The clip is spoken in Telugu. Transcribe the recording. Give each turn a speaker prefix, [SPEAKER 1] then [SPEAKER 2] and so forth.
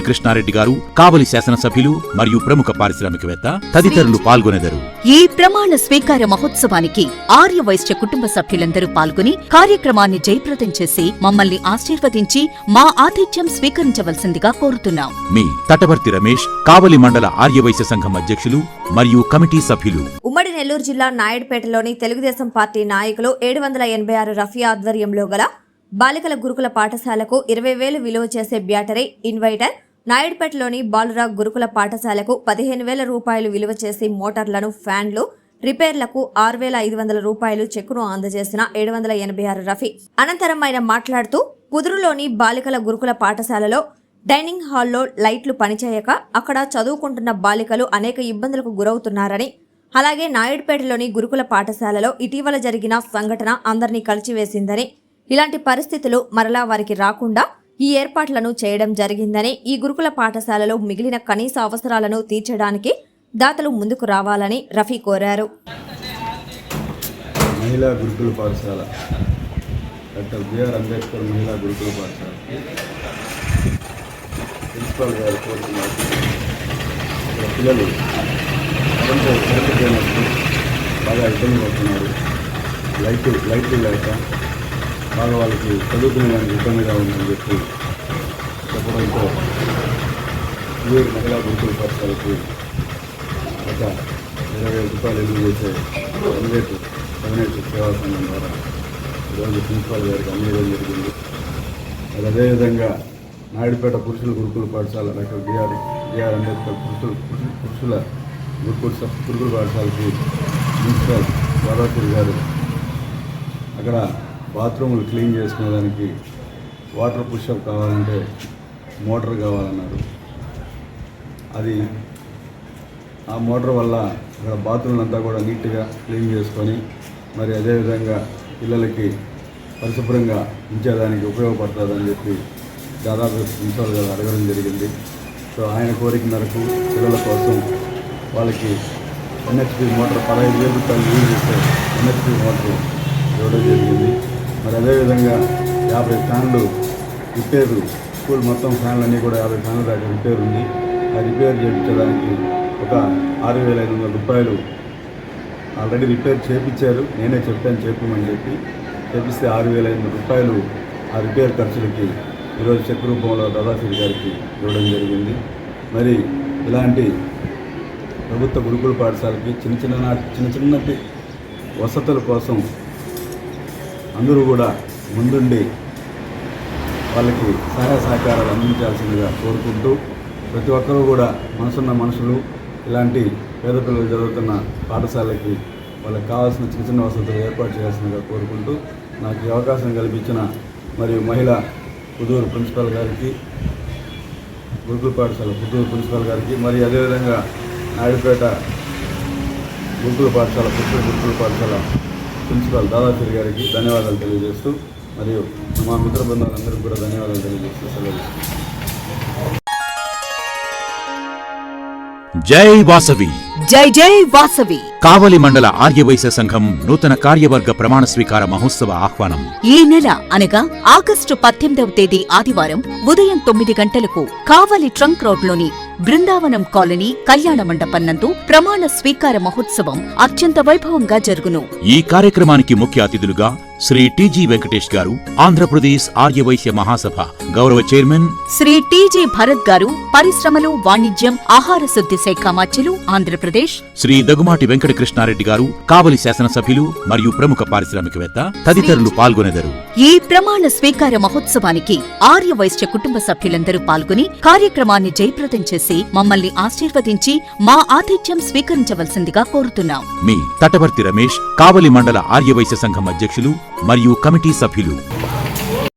[SPEAKER 1] కృష్ణారెడ్డి గారు కావలి శాసనసభ్యులు మరియు ప్రముఖ పారిశ్రామికవేత్త తదితరులు పాల్గొనెదరు.
[SPEAKER 2] ఈ ప్రమాణ స్వీకార మహోత్సవానికి ఆర్య వైశ్య కుటుంబ సభ్యులందరూ పాల్గొని కార్యక్రమాన్ని జయప్రదం చేసి మమ్మల్ని ఆశీర్వదించి మా ఆతిథ్యం స్వీకరించవలసిందిగా కోరుతున్నాం.
[SPEAKER 1] మీ తటవర్తి రమేష్ కావలి మండల ఆర్యవైశ్య సంఘం అధ్యక్షులు మరియు కమిటీ సభ్యులు.
[SPEAKER 3] ఉమ్మడి నెల్లూరు జిల్లా నాయుడుపేటలోని తెలుగుదేశం పార్టీ నాయకులు ఏడు వందల ఎనభై ఆరు రఫీ ఆధ్వర్యంలో గల బాలికల గురుకుల పాఠశాలకు ఇరవై వేలు విలువ చేసే బ్యాటరీ ఇన్వైటర్ నాయుడుపేటలోని బాలురా గురుకుల పాఠశాలకు పదిహేను వేల రూపాయలు విలువ చేసి మోటార్లను ఫ్యాన్లు రిపేర్లకు ఆరు వేల ఐదు వందల రూపాయలు చెక్కును అందజేసిన ఏడు వందల ఎనభై ఆరు రఫీ. అనంతరం ఆయన మాట్లాడుతూ కుదురులోని బాలికల గురుకుల పాఠశాలలో డైనింగ్ హాల్లో లైట్లు పనిచేయక అక్కడ చదువుకుంటున్న బాలికలు అనేక ఇబ్బందులకు గురవుతున్నారని అలాగే నాయుడుపేటలోని గురుకుల పాఠశాలలో ఇటీవల జరిగిన సంఘటన అందరినీ కలిచివేసిందని ఇలాంటి పరిస్థితులు మరలా వారికి రాకుండా ఈ ఏర్పాట్లను చేయడం జరిగిందని ఈ గురుకుల పాఠశాలలో మిగిలిన కనీస అవసరాలను తీర్చడానికి దాతలు ముందుకు రావాలని రఫీ కోరారు.
[SPEAKER 4] మహిళా గురుకుల పాఠశాల డాక్టర్ బిఆర్ అంబేద్కర్ మహిళా గురుకుల పాఠశాల. ప్రిన్సిపాల్ గారు కోరుతున్నారు. పిల్లలు బాగా ఇబ్బంది పడుతున్నారు. లైట్ లైట్లు లేక బాగా వాళ్ళకి చదువుకునేదానికి ఇబ్బందిగా ఉందని చెప్పి చెప్పడంతో ఊరు మహిళా గురుకుల పాఠశాలకి ఒక ఇరవై వేల రూపాయలు ఎదురు చేసే ప్రైవేట్ ప్రైవేట్ సేవా సంఘం ద్వారా ఈరోజు ప్రిన్సిపాల్ గారికి అందజేయడం జరిగింది. మరి అదేవిధంగా నాయుడుపేట పురుషుల గురుకుల పాఠశాల డాక్టర్ బిఆర్ బిఆర్ అంబేద్కర్ పురుషుల పురుషుల- గురుకుల గురుకుల పాఠశాలకి ప్రిన్సిపాల్ గోదాపూర్ గారు అక్కడ బాత్రూములు క్లీన్ చేసుకునేదానికి వాటర్ పుష్అప్ కావాలంటే మోటార్ కావాలన్నారు. అది ఆ మోటార్ వల్ల ఇక్కడ బాత్రూమ్లంతా కూడా నీట్గా క్లీన్ చేసుకొని మరి అదేవిధంగా పిల్లలకి పరిశుభ్రంగా ఉంచేదానికి ఉపయోగపడుతుందని చెప్పి దాదాపు ప్రిన్సిపాల్ గారు అడగడం జరిగింది. సో ఆయన కోరిక మేరకు పిల్లల కోసం వాళ్ళకి ఎన్హెచ్పి మోటార్ పదహైదు వేల రూపాయలు యూజ్ చేస్తే ఎన్హెచ్పి మోటార్ ఇవ్వడం జరిగింది. మరి అదేవిధంగా యాభై ఫ్యాన్లు రిపేరు స్కూల్ మొత్తం ఫ్యాన్లన్నీ కూడా యాభై ఫ్యాన్ల దాకా రిపేర్ ఉంది. ఆ రిపేర్ చేయించడానికి ఒక ఆరు వేల ఐదు వందల రూపాయలు ఆల్రెడీ రిపేర్ చేయించారు నేనే చెప్పాను చెప్పమని చెప్పి. చేపిస్తే ఆరు వేల ఐదు వందల రూపాయలు ఆ రిపేర్ ఖర్చులకి ఈరోజు చెక్ రూపంలో దాదాశ్రీ గారికి ఇవ్వడం జరిగింది. మరి ఇలాంటి ప్రభుత్వ గురుకుల పాఠశాలకి చిన్న చిన్న చిన్న చిన్నటి వసతుల కోసం అందరూ కూడా ముందుండి వాళ్ళకి సహాయ సహకారాలు అందించాల్సిందిగా కోరుకుంటూ ప్రతి ఒక్కరూ కూడా మనసున్న మనుషులు ఇలాంటి పేద పిల్లలు చదువుతున్న పాఠశాలకి వాళ్ళకి కావాల్సిన చిన్న చిన్న వసతులు ఏర్పాటు చేయాల్సిందిగా కోరుకుంటూ నాకు ఈ అవకాశం కల్పించిన మరియు మహిళ పుదూరు ప్రిన్సిపాల్ గారికి గురుకుల పాఠశాల పుదూరు ప్రిన్సిపాల్ గారికి మరి అదేవిధంగా నాయుడుపేట గురుకుల పాఠశాల పుత్తూరు గురుకుల పాఠశాల ప్రిన్సిపాల్ దాదాశ్రీ గారికి ధన్యవాదాలు తెలియజేస్తూ మరియు మా మిత్ర బృందాలందరికీ కూడా ధన్యవాదాలు తెలియజేస్తూ సెలవు
[SPEAKER 1] జై వాసవి.
[SPEAKER 2] జై జై వాసవి.
[SPEAKER 1] కావలి మండల ఆర్యవైశ్య సంఘం నూతన కార్యవర్గ ప్రమాణ స్వీకార మహోత్సవ ఆహ్వానం.
[SPEAKER 2] ఈ నెల అనగా ఆగస్టు పద్దెనిమిదవ తేదీ ఆదివారం ఉదయం తొమ్మిది గంటలకు కావలి ట్రంక్ రోడ్లోని బృందావనం కాలనీ కళ్యాణ మండపం నందు ప్రమాణ స్వీకార మహోత్సవం అత్యంత వైభవంగా జరుగును.
[SPEAKER 1] ఈ కార్యక్రమానికి ముఖ్య అతిథులుగా శ్రీ టిజి వెంకటేష్ గారు ఆంధ్రప్రదేశ్ ఆర్యవైశ్య మహాసభ గౌరవ చైర్మన్
[SPEAKER 2] శ్రీ టీజీ భరత్ గారు పరిశ్రమలు వాణిజ్యం ఆహార శుద్ధి శాఖ మాచ్యులు ఆంధ్రప్రదేశ్.
[SPEAKER 1] శ్రీ దగుమాటి వెంకట కృష్ణారెడ్డి గారు కావలి శాసనసభ్యులు మరియు ప్రముఖ పారిశ్రామికవేత్త తదితరులు పాల్గొనెదరు.
[SPEAKER 2] ఈ ప్రమాణ స్వీకార మహోత్సవానికి ఆర్య వైశ్య కుటుంబ సభ్యులందరూ పాల్గొని కార్యక్రమాన్ని జయప్రదం చేసి మమ్మల్ని ఆశీర్వదించి మా ఆతిథ్యం స్వీకరించవలసిందిగా కోరుతున్నాం.
[SPEAKER 1] మీ తటవర్తి రమేష్ కావలి మండల ఆర్యవైశ్య సంఘం అధ్యక్షులు మరియు కమిటీ సభ్యులు.